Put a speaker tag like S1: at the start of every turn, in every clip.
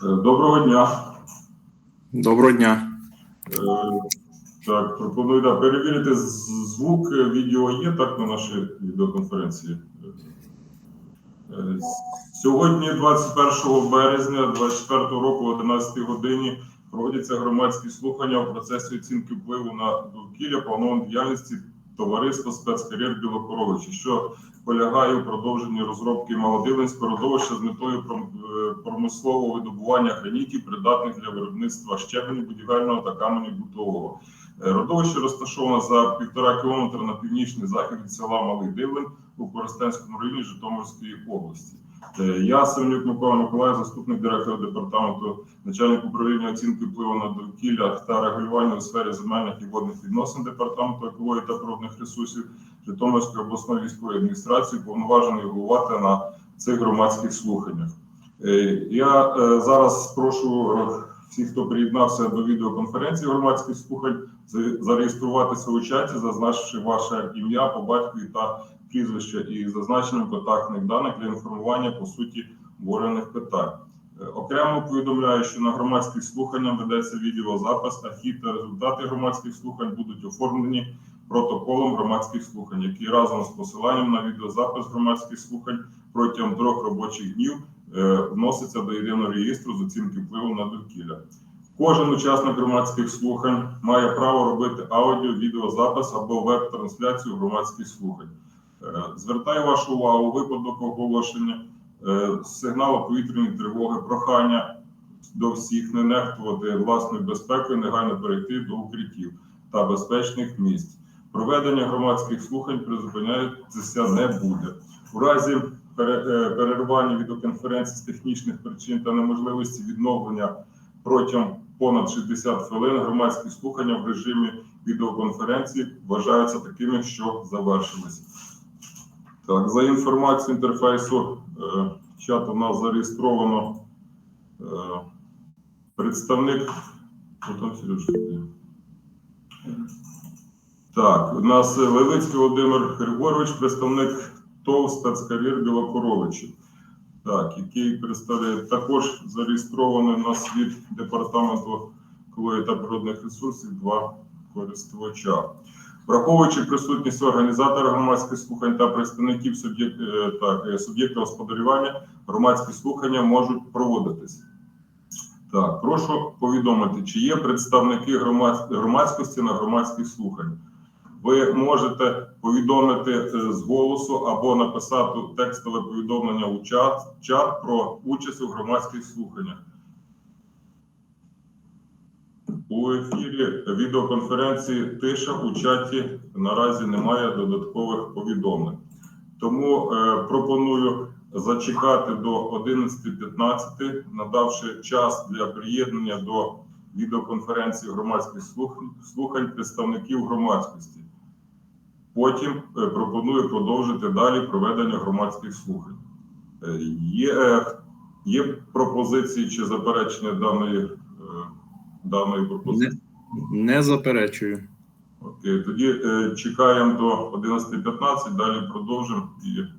S1: Доброго дня.
S2: Доброго дня.
S1: Е, Так, пропоную да, перевірити звук, е, відео є так на нашій відеоконференції. Е, Сьогодні, 21 березня 2024 року, о 11 годині, проводяться громадські слухання у процесі оцінки впливу на довкілля планованої діяльності товариства спецкар'єр Білокоровичі, що полягає у продовженні розробки Малодивинського родовища з метою е, промислового видобування гранітів, придатних для виробництва щебеню будівельного та каменю бутового. Е, Родовище розташоване за півтора кілометра на північний захід від села Малий Дивлин у Коростенському районі Житомирської області. Е, Я Семенюк Микола Миколаїв, заступник директора департаменту, начальник управління оцінки впливу на довкілля та регулювання у сфері земельних і водних відносин департаменту екології та природних ресурсів Житомирської обласної військової адміністрації, повноважений головувати на цих громадських слуханнях. Е, Я е, зараз прошу всіх, хто приєднався до відеоконференції громадських слухань, за- зареєструватися у чаті, зазначивши ваше ім'я по батькові та прізвище і зазначенням контактних даних для інформування по суті обговорених питань. Е, Окремо повідомляю, що на громадських слуханнях ведеться відеозапис, а хід та результати громадських слухань будуть оформлені протоколом громадських слухань, який разом з посиланням на відеозапис громадських слухань протягом трьох робочих днів е, вноситься до єдиного реєстру з оцінки впливу на довкілля. Кожен учасник громадських слухань має право робити аудіо, відеозапис або веб-трансляцію громадських слухань. Е, Звертаю вашу увагу випадок оголошення е, сигналу повітряної тривоги, прохання до всіх не нехтувати власною безпекою, негайно перейти до укриттів та безпечних місць. Проведення громадських слухань призупинятися не буде. У разі е, перервання відеоконференції з технічних причин та неможливості відновлення протягом понад 60 хвилин громадські слухання в режимі відеоконференції вважаються такими, що завершилися. Так, за інформацією інтерфейсу е, чату у нас зареєстровано е, представник. Так, у нас Левицький Володимир Григорович, представник ТОВ спецкар'єр Білокоровичі. Так, який представляє також зареєстрований у нас від департаменту екології та природних ресурсів два користувача. Враховуючи присутність організатора громадських слухань та представників е, е, суб'єкта господарювання, громадські слухання можуть проводитись. Так, прошу повідомити, чи є представники громадськості на громадських слуханнях. Ви можете повідомити е, з голосу або написати текстове повідомлення у чат, чат про участь у громадських слуханнях. У ефірі відеоконференції тиша у чаті наразі немає додаткових повідомлень. Тому е, пропоную зачекати до 11.15, надавши час для приєднання до відеоконференції громадських слух- слухань представників громадськості. Потім е, пропоную продовжити далі проведення громадських слухань. Е, Є, е, є пропозиції чи заперечення даної, е, даної пропозиції?
S2: Не, не заперечую.
S1: Окей, тоді е, чекаємо до 11.15, далі продовжимо і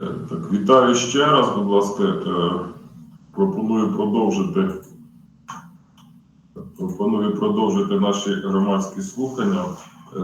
S1: Е, Так, вітаю ще раз, будь ласка. Е, Пропоную продовжити. Пропоную продовжити наші громадські слухання. Е,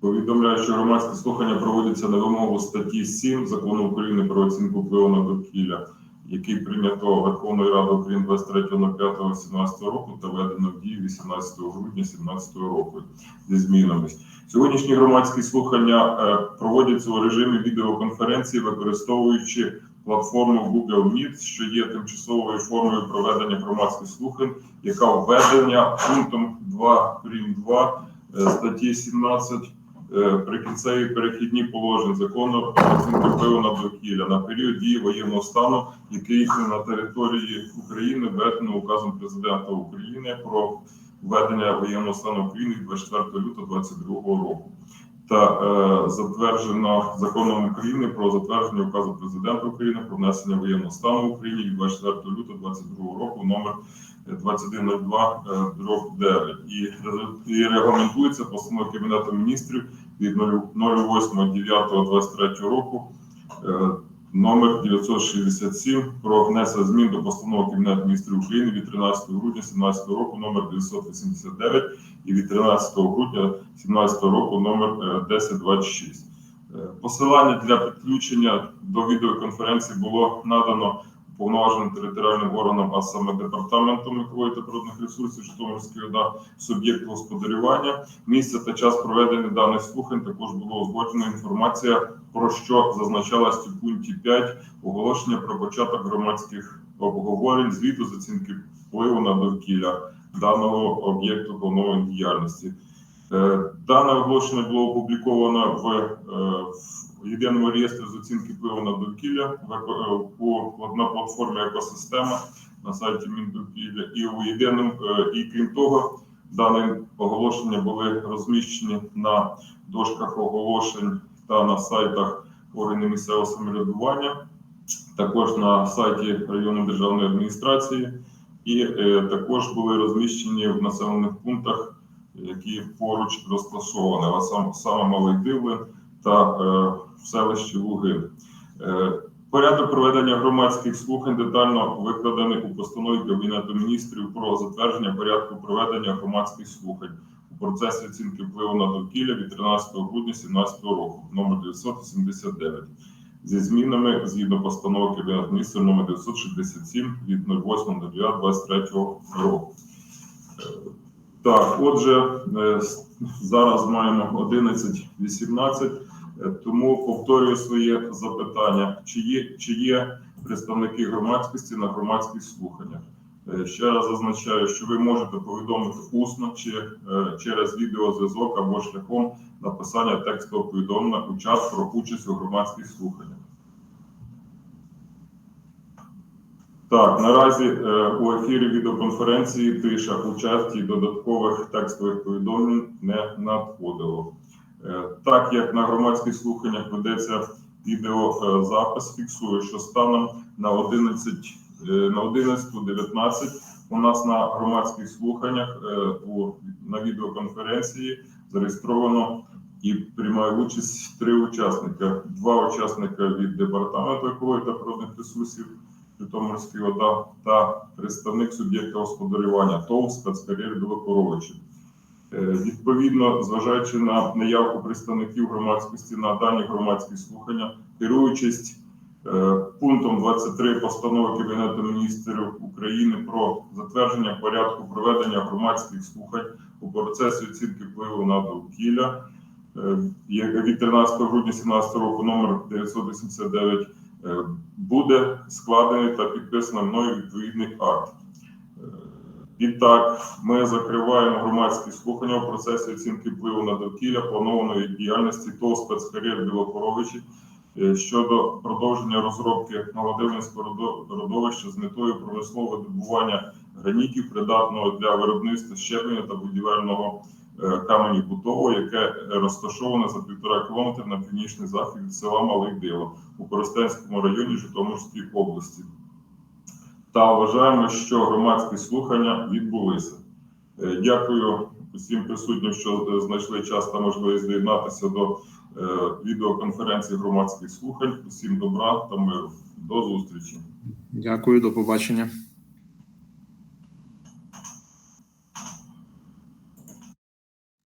S1: Повідомляю, що громадські слухання проводяться на вимогу статті 7 Закону України про оцінку впливу на довкілля, який прийнято Верховною Радою України 23.05.17 року та введено в дію 18 грудня 2017 року зі змінами. Сьогоднішні громадські слухання е, проводяться у режимі відеоконференції, використовуючи платформу Google Meet, що є тимчасовою формою проведення громадських слухань, яка введення пунктом 2 прим. 2 е, статті 17 е, прикінцеві перехідні положень закону про оцінку впливу на довкілля на період дії воєнного стану, який на території України введено указом президента України про введення воєнного стану України від 24 лютого 2022 року. Та е, затверджено законом України про затвердження указу президента України про внесення воєнного стану в Україні від 24 лютого 2022 року номер 2102 е, дроб 9 і, резу- і регламентується постановою Кабінету міністрів від 08.09.23 року е, номер 967 про внесення змін до постанови Кабінету міністрів України від 13 грудня 2017 року номер 989 і від 13 грудня 2017 року номер е, 1026. Е, Посилання для підключення до відеоконференції було надано уповноваженим територіальним органам, а саме департаментом екології та природних ресурсів Житомирської ОДА, суб'єкту господарювання. Місце та час проведення даних слухань також було узгоджена інформація, про що зазначалась у пункті 5 оголошення про початок громадських обговорень звіту з оцінки впливу на довкілля даного об'єкту планової діяльності. Е, Дане оголошення було опубліковано в, е, в єдиному реєстрі з оцінки впливу на довкілля в е, на платформі екосистема на сайті Міндовкілля. І у єдиному е, і крім того, дане оголошення були розміщені на дошках оголошень та на сайтах органів місцевого самоврядування, також на сайті районної державної адміністрації, і е, також були розміщені в населених пунктах які поруч розташовані, а сам саме Малий Дивлин та в селищі Лугин. Е, порядок проведення громадських слухань детально викладений у постанові Кабінету міністрів про затвердження порядку проведення громадських слухань у процесі оцінки впливу на довкілля від 13 грудня 2017 року, номер 979, зі змінами згідно постанови Кабінету міністрів номер 967 від 08.09.23 року. Так, отже, е, зараз маємо 11.18, е, тому повторюю своє запитання: чи є, чи є представники громадськості на громадських слуханнях? Е, Ще раз зазначаю, що ви можете повідомити усно чи е, через відеозв'язок або шляхом написання текстового повідомлення у час про участь у громадських слуханнях. Так, наразі е, у ефірі відеоконференції тиша участі додаткових текстових повідомлень не надходило. Е, так як на громадських слуханнях ведеться відеозапис, фіксую, що станом на 11, е, на 11.19 у нас на громадських слуханнях е, у, на відеоконференції зареєстровано і приймає участь три учасника: два учасника від департаменту екології та природних ресурсів. Житомирської ОДА та представник суб'єкта господарювання ТОВ спецкар'єр Білокоровичі. Е, Відповідно, зважаючи на неявку представників громадськості на дані громадські слухання, керуючись е, пунктом 23 постанови Кабінету міністрів України про затвердження порядку проведення громадських слухань у процесі оцінки впливу на довкілля, е, від 13 грудня 2017 року номер 989 Е, буде складений та підписано мною відповідний акт. Відтак, ми закриваємо громадські слухання у процесі оцінки впливу на довкілля планованої діяльності ТОВ спецкар'єр Білокоровичі е, щодо продовження розробки Новодивницького родовища з метою промислового добування гранітів, придатного для виробництва щеплення та будівельного е, камені бутового, яке розташоване за півтора кілометра на північний захід від села Малий Диво у Коростенському районі Житомирської області. Та вважаємо, що громадські слухання відбулися. Е, Дякую усім присутнім, що е, знайшли час та можливість доєднатися до відеоконференції громадських слухань. Усім добра та миру. До зустрічі.
S2: Дякую, до побачення.